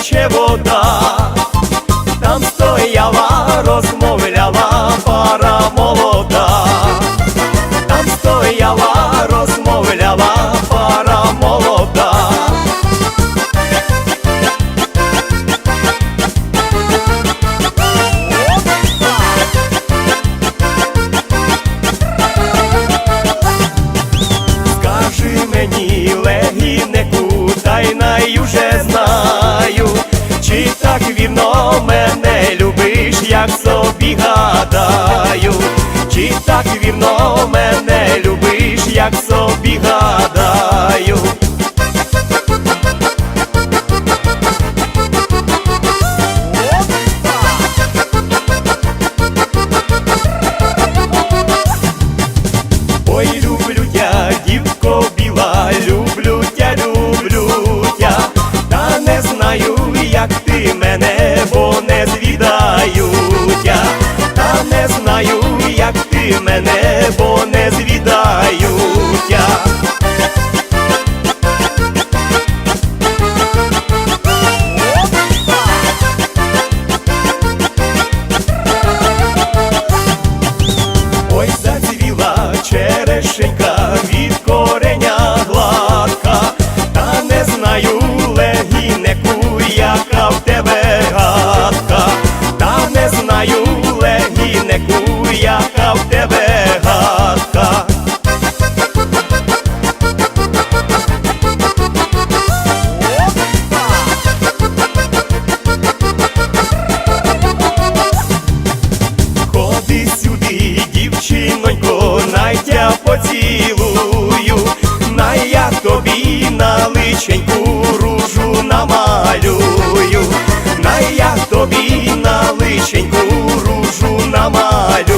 тече вода, там стояла, розмовляла пара молода, там стояла, розмовляла пара молода. Скажи мені, най уже знаю, чи так вірно мене любиш, як собі гадаю, чи так вірно мене любиш, як собі ти мене, бо не звідаю тя, та не знаю, як ти мене, бо не звідаю тя. Ой, зацвіла черешенька тобі на личеньку ружу намалюю.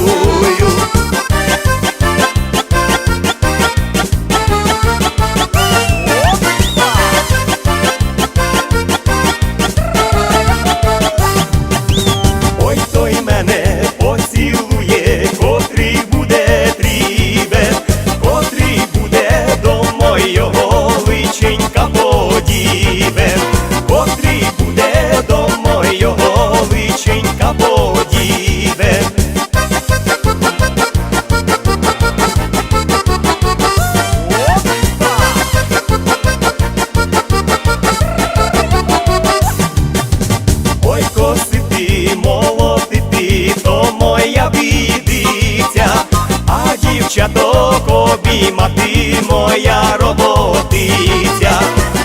Обіймати моя роботиця,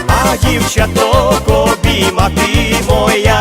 а дівчаток обіймати моя